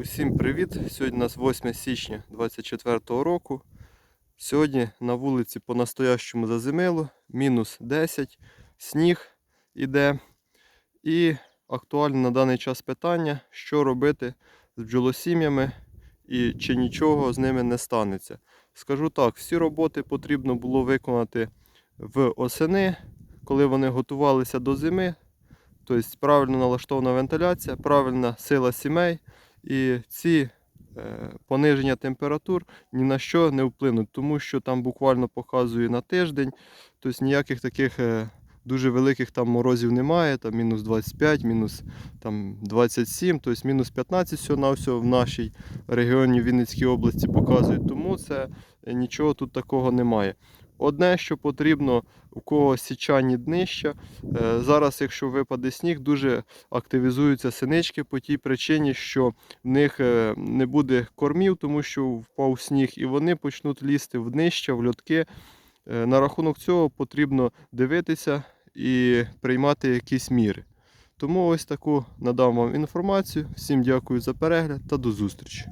Усім привіт! Сьогодні у нас 8 січня 2024 року. Сьогодні на вулиці по-настоящому зазимило, мінус 10, сніг іде. І актуальне на даний час питання, що робити з бджолосім'ями і чи нічого з ними не станеться. Скажу так, всі роботи потрібно було виконати в осени, коли вони готувалися до зими. Тобто правильно налаштована вентиляція, правильна сила сімей. І ці е, пониження температур ні на що не вплинуть, тому що там буквально показує на тиждень, тобто ніяких таких е, дуже великих там морозів немає, там мінус 25, мінус там, 27, тобто мінус 15 всього на всього в нашій регіоні Вінницькій області показують. Тому це е, нічого тут такого немає. Одне, що потрібно у кого січані днища. е, Зараз, якщо випаде сніг, дуже активізуються синички по тій причині, що в них е, не буде кормів, тому що впав сніг, і вони почнуть лізти в днища, в льотки. Е, На рахунок цього потрібно дивитися і приймати якісь міри. Тому ось таку надам вам інформацію. Всім дякую за перегляд та до зустрічі.